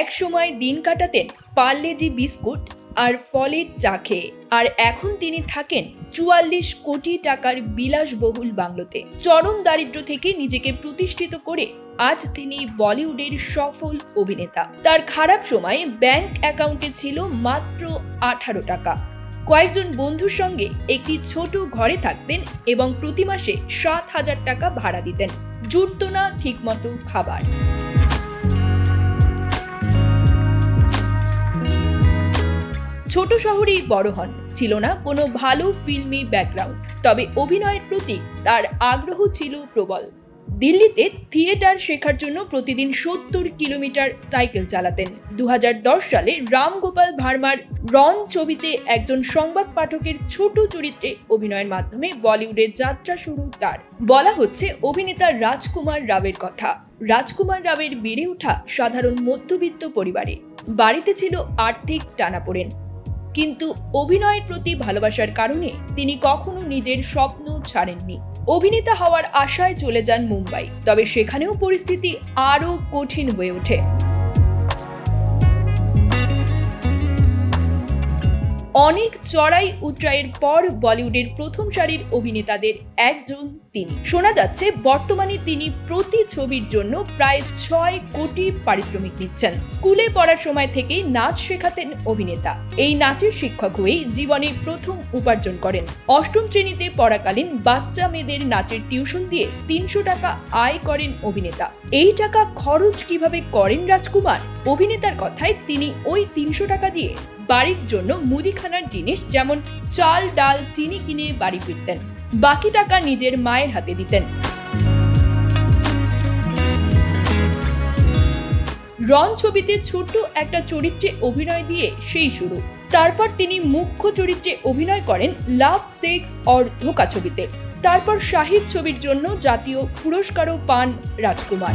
এক সময় দিন কাটাতেন পার্লেজি বিস্কুট আর ফলের চা খেয়ে। আর এখন তিনি থাকেন চুয়াল্লিশ কোটি টাকার বিলাসবহুল বাংলোতে। চরম দারিদ্র্য থেকে নিজেকে প্রতিষ্ঠিত করে আজ তিনি বলিউডের সফল অভিনেতা। তার খারাপ সময়ে ব্যাংক অ্যাকাউন্টে ছিল মাত্র আঠারো টাকা। কয়েকজন বন্ধুর সঙ্গে একটি ছোট ঘরে থাকতেন এবং প্রতি মাসে সাত হাজার টাকা ভাড়া দিতেন। জুটত না ঠিকমতো খাবার। ছোট শহরেই বড় হন। ছিল না কোনো ভালো ফিল্মি ব্যাকগ্রাউন্ড তবে অভিনয়ের প্রতি তার আগ্রহ ছিল প্রবল। দিল্লিতে থিয়েটার শেখার জন্য প্রতিদিন সত্তর কিলোমিটার সাইকেল চালাতেন। দু হাজার দশ সালে রাম গোপাল ভার্মার রন ছবিতে একজন সংবাদ পাঠকের ছোট চরিত্রে অভিনয়ের মাধ্যমে বলিউডে যাত্রা শুরু তার। বলা হচ্ছে, অভিনেতা রাজকুমার রাবের কথা। রাজকুমার রাবের বেড়ে ওঠা সাধারণ মধ্যবিত্ত পরিবারে। বাড়িতে ছিল আর্থিক টানাপোড়েন। কিন্তু অভিনয়ের প্রতি ভালোবাসার কারণে তিনি কখনো নিজের স্বপ্ন ছাড়েননি। অভিনেতা হওয়ার আশায় চলে যান মুম্বাই, তবে সেখানেও পরিস্থিতি আরও কঠিন হয়ে ওঠে। অনেক চড়াই উতরাইয়ের পর বলিউডের প্রথম সারির অভিনেতাদের একজন তিনি। শোনা যাচ্ছে, বর্তমানে তিনি প্রতি ছবির জন্য প্রায় ছয় কোটি পারিশ্রমিক নিচ্ছেন। স্কুলে পড়ার সময় থেকেই নাচ শেখাতেন অভিনেতা। এই নাচের শিক্ষক হয়েই জীবনে প্রথম উপার্জন করেন। অষ্টম শ্রেণীতে পড়াকালীন বাচ্চা মেয়েদের নাচের টিউশন দিয়ে তিনশো টাকা আয় করেন অভিনেতা। এই টাকা খরচ কীভাবে করেন রাজকুমার? অভিনেতার কথায় তিনি ওই তিনশো টাকা দিয়ে বাড়ির জন্য মুদিখানার জিনিস যেমন চাল, ডাল, চিনি কিনে বাড়ি ফিরতেন। বাকি টাকা নিজের মায়ের হাতে দিতেন। রন ছবিতে ছোট্ট একটা চরিত্রে অভিনয় দিয়ে সেই শুরু। তারপর তিনি মুখ্য চরিত্রে অভিনয় করেন লাভ, সেক্স, অর ধোকা ছবিতে। তারপর শাহিদ ছবির জন্য জাতীয় পুরস্কারও পান রাজকুমার।